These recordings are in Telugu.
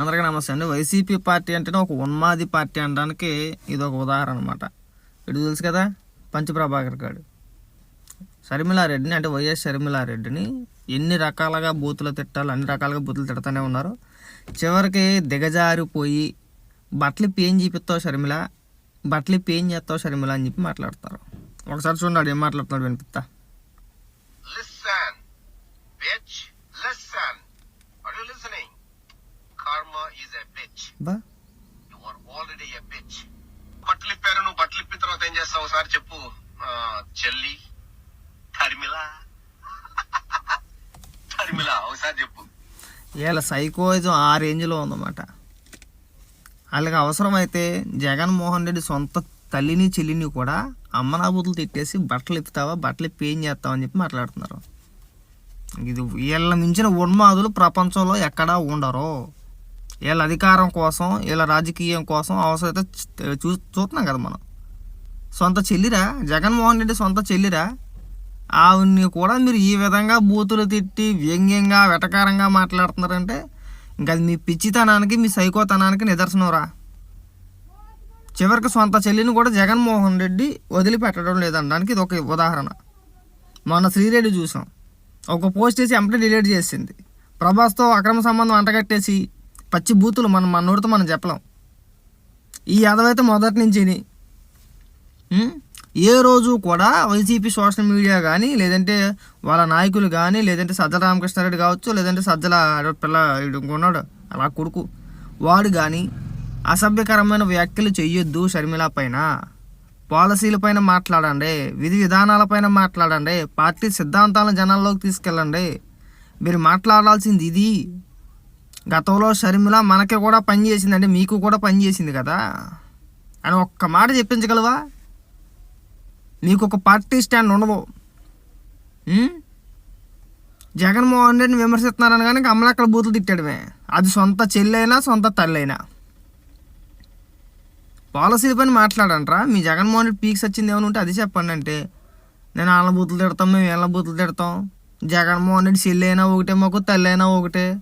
అందరికీ నమస్తే అండి. వైసీపీ పార్టీ అంటేనే ఒక ఉన్మాది పార్టీ అనడానికి ఇది ఒక ఉదాహరణ అనమాట ఇటు తెలుసు కదా పంచప్రభాకర్ గారు. షర్మిలారెడ్డిని అంటే వైఎస్ షర్మిలారెడ్డిని ఎన్ని రకాలుగా బూతులు తిట్టాలి అన్ని రకాలుగా బూతులు తిడతానే ఉన్నారు. చివరికి దిగజారిపోయి బట్టలు పేం చూపిస్తావు షర్మిల బట్టలు పేం చేస్తావు షర్మిల అని చెప్పి మాట్లాడతారు. ఒకసారి చూడండి ఏం మాట్లాడుతున్నాడు వినిపిస్తా. బా You are already a bitch. బట్టలు ఇప్పారు నువ్వు బట్టలు ఇప్పిన తర్వాత ఏం చేస్తావు? ఒకసారి చెప్పు. ఆ, చెల్లి. తరిమిల తరిమిల ఒకసారి చెప్పు. వీళ్ళ సైకోయిజం ఆ రేంజ్లో ఉందన్నమాట. వాళ్ళకి అవసరమైతే జగన్మోహన్ రెడ్డి సొంత తల్లిని చెల్లిని కూడా అమ్మనాబూతులు తిట్టేసి బట్టలు ఇప్పుతావా బట్టలు ఇప్పి ఏం చేస్తావా అని చెప్పి మాట్లాడుతున్నారు. ఇది వీళ్ళ మించిన ఉన్మాదులు ప్రపంచంలో ఎక్కడా ఉండరు. వీళ్ళ అధికారం కోసం వీళ్ళ రాజకీయం కోసం అవసరమైతే చూ చూస్తున్నాం కదా మనం. సొంత చెల్లిరా? జగన్మోహన్ రెడ్డి సొంత చెల్లిరా? ఆవిడ్ని కూడా మీరు ఈ విధంగా బూతులు తిట్టి వ్యంగ్యంగా వెటకారంగా మాట్లాడుతున్నారంటే ఇంకా అది మీ పిచ్చితనానికి మీ సైకోతనానికి నిదర్శనంరా. చివరికి సొంత చెల్లిని కూడా జగన్మోహన్ రెడ్డి వదిలిపెట్టడం లేదనడానికి ఇది ఒక ఉదాహరణ. మొన్న శ్రీరెడ్డి చూసాం. ఒక పోస్ట్ చేసి ఎంపీ డిలీట్ చేసింది. ప్రభాస్తో అక్రమ సంబంధం అంటగట్టేసి పచ్చి బూతులు మనం మన నోటితో మనం చెప్పలేం. ఈ యాదవైతే మొదటి నుంచి ఏ రోజు కూడా వైసీపీ సోషల్ మీడియా కానీ లేదంటే వాళ్ళ నాయకులు కానీ లేదంటే సజ్జల రామకృష్ణారెడ్డి కావచ్చు లేదంటే సజ్జల పిల్ల ఈడు ఉన్నాడు అలా కొడుకు. వాడు కానీ అసభ్యకరమైన వ్యాఖ్యలు చెయ్యొద్దు షర్మిల పైన. పాలసీలపైన మాట్లాడండి విధి విధానాలపైన మాట్లాడండి పార్టీ సిద్ధాంతాలను జనాల్లోకి తీసుకెళ్ళండి. మీరు మాట్లాడాల్సింది ఇది. గతంలో షర్మిల మనకి కూడా పనిచేసిందండి మీకు కూడా పనిచేసింది కదా? అని ఒక్క మాట చెప్పించగలవా? నీకు ఒక పార్టీ స్టాండ్ ఉండదు. జగన్మోహన్ రెడ్డిని విమర్శిస్తున్నారని కానీ అమలక్కల బూతులు తిట్టాడమే అది సొంత చెల్లైనా సొంత తల్లైనా. పాలసీల పని మాట్లాడంట్రా. మీ జగన్మోహన్ రెడ్డి పీక్స్ వచ్చింది ఏమైనా ఉంటే అది చెప్పండి అంటే. నేను వాళ్ళ బూతులు తిడతాం మేము వీళ్ళ బూతులు తిడతాం. జగన్మోహన్ రెడ్డి చెల్లైనా ఒకటే మాకు తల్లైనా ఒకటే.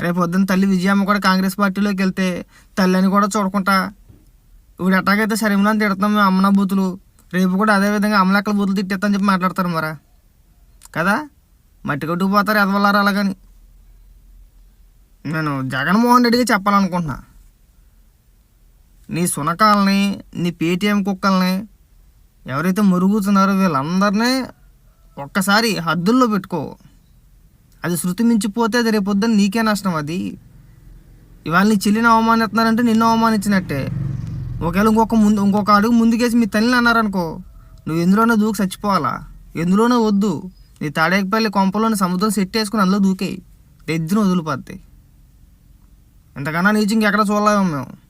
రేపు పొద్దున్న తల్లి విజయమ్మ కూడా కాంగ్రెస్ పార్టీలోకి వెళ్తే తల్లిని కూడా చూడకుండా ఇప్పుడు ఎట్టాగైతే సరిమలని తిడతాం మేము అమ్మన బూతులు రేపు కూడా అదే విధంగా అమలక్కల బూతులు తిట్టేస్తామని చెప్పి మాట్లాడతారు మరా? కదా? మట్టి కొట్టుకుపోతారు ఎదవలారు అలాగని. నేను జగన్మోహన్ రెడ్డికి చెప్పాలనుకుంటున్నా. నీ సునకాలని నీ పేటీఎం కుక్కల్ని ఎవరైతే మురుగుతున్నారో వీళ్ళందరినీ ఒక్కసారి హద్దుల్లో పెట్టుకో. అది శృతి మించిపోతే అది రేపొద్దున నీకే నష్టం అది. ఇవాళ నీ చెల్లిని అవమానిస్తున్నారంటే నిన్ను అవమానించినట్టే. ఒకవేళ ఇంకొక ముందు ఇంకొక అడుగు ముందుకేసి మీ తల్లిని అన్నారనుకో నువ్వు ఎందులోనో దూకి చచ్చిపోవాలా? ఎందులోనో వద్దు. నీ తాడేకపల్లి కొంపలోని సముద్రం సెట్ వేసుకుని అందులో దూకేయి. ఎద్దును వదిలిపోద్ది. ఇంతకన్నా నీచి ఇంకెక్కడ చూడలేము మేము.